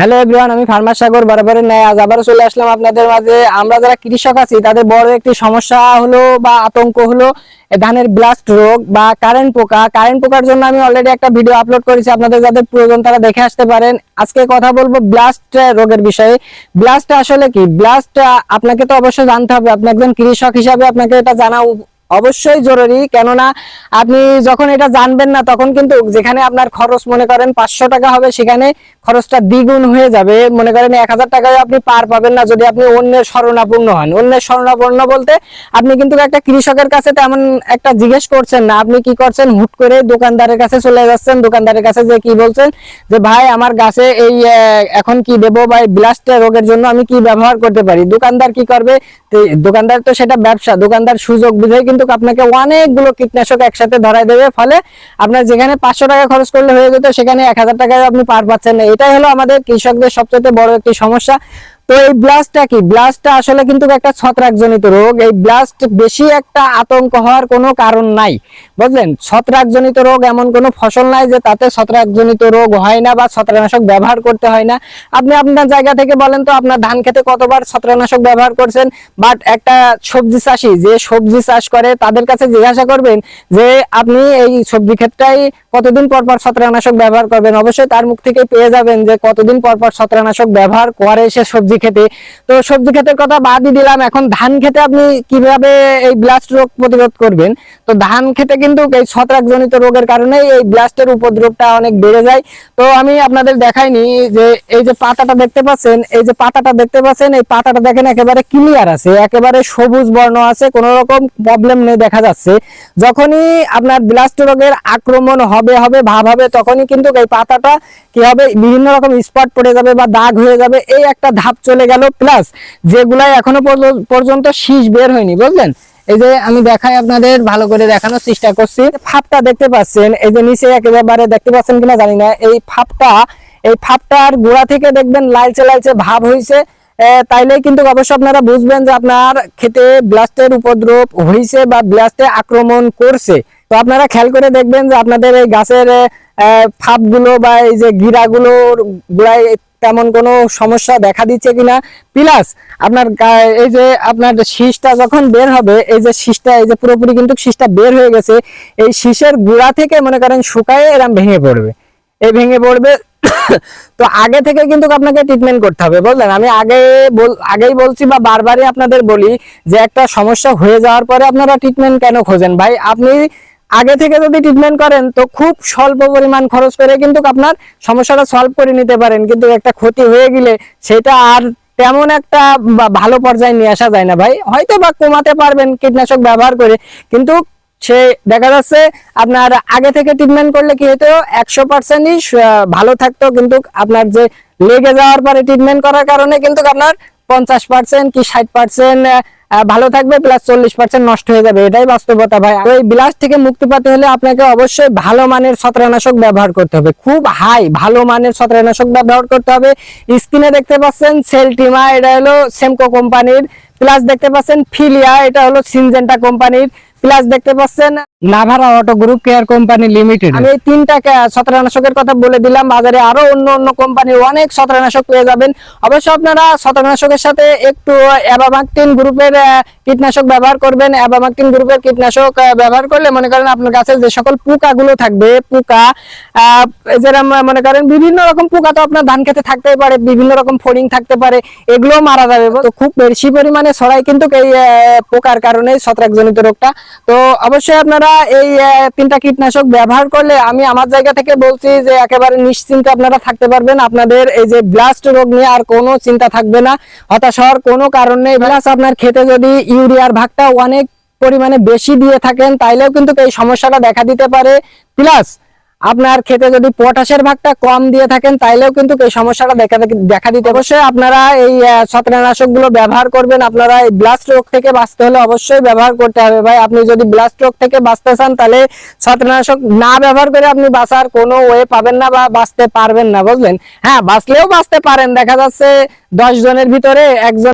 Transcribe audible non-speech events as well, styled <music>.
Hello everyone আমি farmer Sagar, বরাবরের ন্যায় আজ আবারও চলে আসলাম আপনাদের মাঝে। আমরা যারা কৃষক আছি, তাদের বড় একটি সমস্যা হলো বা আতঙ্ক হলো ধানের ব্লাস্ট রোগ বা কারেন্ট পোকা। কারেন্ট পোকার জন্য আমি অলরেডি একটা ভিডিও আপলোড করেছি, আপনাদের যাদের প্রয়োজন তারা দেখে আসতে পারেন। আজকে কথা বলব ব্লাস্ট রোগের বিষয়ে। ব্লাস্ট আসলে কি? ব্লাস্ট আপনাকে তো অবশ্যই জানতে হবে, আপনি একজন কৃষক হিসাবে আপনাকে এটা জানা অবশ্যই জরুরি। কেননা আপনি যখন এটা জানবেন না, তখন কিন্তু যেখানে আপনার খরচ মনে করেন পাঁচশো টাকা হবে, সেখানে খরচটা দ্বিগুণ হয়ে যাবে। মনে করেন এক হাজার টাকায় আপনি পার পাবেন না যদি আপনি অন্যের শরণাপন্ন হন। অন্যের শরণাপন্ন বলতে আপনি কিন্তু একটা কৃষকের কাছে তেমন একটা জিজ্ঞেস করছেন না। আপনি কি করছেন? হুট করে দোকানদারের কাছে চলে যাচ্ছেন। দোকানদারের কাছে যে কি বলছেন? যে, ভাই, আমার গাছে এই এখন কি দেবো? বা ব্লাস্ট রোগের জন্য আমি কি ব্যবহার করতে পারি? দোকানদার কি করবে? দোকানদার তো সেটা ব্যবসা। দোকানদার সুযোগ বুঝে কিন্তু আপনাকে অনেকগুলো কীটনাশক একসাথে ধরাই দেবে। ফলে আপনার যেখানে পাঁচশো টাকা খরচ করলে হয়ে যেত, সেখানে এক হাজার টাকায় আপনি পার পাচ্ছেন না। এটাই হলো আমাদের কৃষকদের সবচেয়ে বড় একটি সমস্যা। তো এই ব্লাস্টটা কি? ব্লাস্টটা আসলে কিন্তু একটা ছত্রাকজনিত রোগ। এই ব্লাস্ট বেশি একটা আতঙ্ক হওয়ার কোনো কারণ নাই। বুঝলেন? ছত্রাকজনিত রোগ এমন কোনো ফসল নাই যে তাতে ছত্রাকজনিত রোগ হয় না বা ছত্রাকনাশক ব্যবহার করতে হয় না। আপনি আপনার জায়গা থেকে বলেন তো, আপনার ধান খেতে কতবার ছত্রাকনাশক ব্যবহার করছেন? বাট একটা সবজি চাষি, যে সবজি চাষ করে, তাদের কাছে জিজ্ঞাসা করবেন যে, আপনি এই সবজি ক্ষেতটাই কতদিন পর পর ছত্রাকনাশক ব্যবহার করবেন? অবশ্যই তার মুখ থেকে পেয়ে যাবেন যে, কতদিন পর পর ছত্রাকনাশক ব্যবহার করে সে সবজি খেতে। তো সবজি ক্ষেতের কথা বাদই দিলাম। এখন ধান খেতে আপনি কীভাবে এই ব্লাস্ট রোগ প্রতিরোধ করবেন? তো ধান খেতে কিন্তু এই ছত্রাকজনিত রোগের কারণে এই ব্লাস্টের উপদ্রবটা অনেক বেড়ে যায়। তো আমি আপনাদের দেখাইনি যে এই যে পাতাটা দেখতে পাচ্ছেন, এই যে পাতাটা দেখতে পাচ্ছেন, এই পাতাটা দেখেন একেবারে ক্লিয়ার আছে, একেবারে সবুজ বর্ণ আছে, কোনো রকম প্রবলেম নেই দেখা যাচ্ছে। যখনই আপনার ব্লাস্ট রোগের আক্রমণ হবে হবে, ভাব হবে, তখনই কিন্তু এই পাতাটা কি হবে, বিভিন্ন রকম স্পট পড়ে যাবে বা দাগ হয়ে যাবে, এই একটা ধাপ চলে গেল প্লাস যেগুলাই এখনও পর্যন্ত শীষ বের হয়নি, বুঝলেন? এই যে আমি দেখাই আপনাদের, ভালো করে দেখানোর চেষ্টা করছি। ফাপটা দেখতে পাচ্ছেন, এই যে নিচে একেবারে দেখতে পাচ্ছেন কিনা জানি না, এই ফাপটা, এই ফাপটার গোড়া থেকে দেখবেন লালচে লালচে ভাব হয়েছে তাইলে কিন্তু অবশ্য আপনারা বুঝবেন যে আপনার খেতে ব্লাস্টের উপদ্রব হয়েছে বা ব্লাস্টে আক্রমণ করছে। তো আপনারা খেয়াল করে দেখবেন যে আপনাদের এই গাছের ফাপগুলো বা এই যে গিরাগুলোর গোড়ায় তেমন কোনো সমস্যা দেখা দিচ্ছে কিনা? প্লাস আপনার এই যে আপনার শীষটা যখন বের হবে, এই যে শীষটা, এই যে পুরোপুরি কিন্তু শীষটা বের হয়ে গেছে, এই শীষের গুড়া থেকে মনে করেন শুকায় এরম ভেঙে পড়বে। এই ভেঙে পড়বে, <coughs> তো আগে থেকে কিন্তু আপনাকে ট্রিটমেন্ট করতে হবে, বুঝলেন? আমি আগে আগেই বলছি বা বারবারই আপনাদের বলি যে একটা সমস্যা হয়ে যাওয়ার পরে আপনারা ট্রিটমেন্ট কেন খোঁজেন? ভাই, আপনি আগে থেকে যদি ট্রিটমেন্ট করেন, তো খুব স্বল্প পরিমাণ খরচ করে কিন্তু আপনার সমস্যাটা সলভ করে নিতে পারেন। কিন্তু একটা ক্ষতি হয়ে গেলে সেটা আর তেমন একটা ভালো পর্যায়ে নিয়ে আসা যায় না ভাই। হয়তো বা কমাতে পারবেন কীটনাশক ব্যবহার করে, কিন্তু সে দেখা যাচ্ছে আপনার আগে থেকে ট্রিটমেন্ট করলে কি হতো, একশো পার্সেন্টই ভালো থাকতো। কিন্তু আপনার যে লেগে যাওয়ার পরে ট্রিটমেন্ট করার কারণে কিন্তু আপনার পঞ্চাশ পার্সেন্ট কি ষাট পার্সেন্ট ভালো থাকবে প্লাস চল্লিশ পার্সেন্ট নষ্ট হয়ে যাবে। এটাই বাস্তবতা ভাই। এই বিলাস থেকে মুক্তি পেতে হলে আপনাকে অবশ্যই ভালো মানের ছত্রাকনাশক ব্যবহার করতে হবে। খুব হাই ভালো মানের ছত্রাকনাশক ব্যবহার করতে হবে। স্ক্রিনে দেখতে পাচ্ছেন সেলটিমা এটা হলো সেমকো কোম্পানির। প্লাস দেখতে পাচ্ছেন ফিলিয়া এটা হলো সিনজেন্টা কোম্পানির। প্লাস দেখতে পাচ্ছেন Navara auto group care company limited আমি এই তিনটা ছত্রাকনাশকের কথা বলে দিলাম। বাজারে আরও অন্য অন্য কোম্পানির অনেক ছত্রাকনাশক পেয়ে যাবেন। অবশ্য আপনারা ছত্রাকনাশকের সাথে একটু অ্যাবামাকটিন গ্রুপের কীটনাশক ব্যবহার করবেন, অ্যাবামাকটিন গ্রুপের কীটনাশক ব্যবহার করলে মনে করেন আপনার কাছে যে সকল পোকাগুলো থাকবে, পোকা যেরকম মনে করেন বিভিন্ন রকম পোকা তো আপনার ধান খেতে থাকতেই পারে, বিভিন্ন রকম ফড়িং থাকতে পারে এগুলো মারা যাবে। তো খুব বেশি পরিমাণে ছড়াই কিন্তু এই পোকার কারণে ছত্রাকজনিত রোগটা। তো অবশ্যই আপনারা এই তিনটা কীটনাশক ব্যবহার করলে আমি আমার জায়গা থেকে বলছি যে একেবারে নিশ্চিন্তে আপনারা থাকতে পারবেন। আপনাদের এই যে ব্লাস্ট রোগ নিয়ে আর কোনো চিন্তা থাকবে না, হতাশ হওয়ার কোনো কারণ নেই। প্লাস আপনার খেতে যদি ইউরিয়ার ভাগটা অনেক পরিমাণে বেশি দিয়ে থাকেন তাইলেও কিন্তু এই সমস্যাটা দেখা দিতে পারে। প্লাস আপনার খেতে যদি পটাশের ভাগটা কম দিয়ে থাকেন তাইলেও কিন্তু এই সমস্যাটা দেখা দেখা দিতে অবশ্যই আপনারা এই আহ, ছত্রাকনাশকগুলো ব্যবহার করবেন। আপনারা এই ব্লাস্ট রোগ থেকে বাঁচতে হলে অবশ্যই ব্যবহার করতে হবে। ভাই আপনি যদি ব্লাস্ট রোগ থেকে বাঁচতে চান তাহলে ছত্রাকনাশক না ব্যবহার করে আপনি বাঁচার কোনো ওয়ে পাবেন না বা বাঁচতে পারবেন না বুঝলেন? হ্যাঁ বাঁচলেও বাঁচতে পারেন। দেখা যাচ্ছে দশ জনের ভিতরে একজন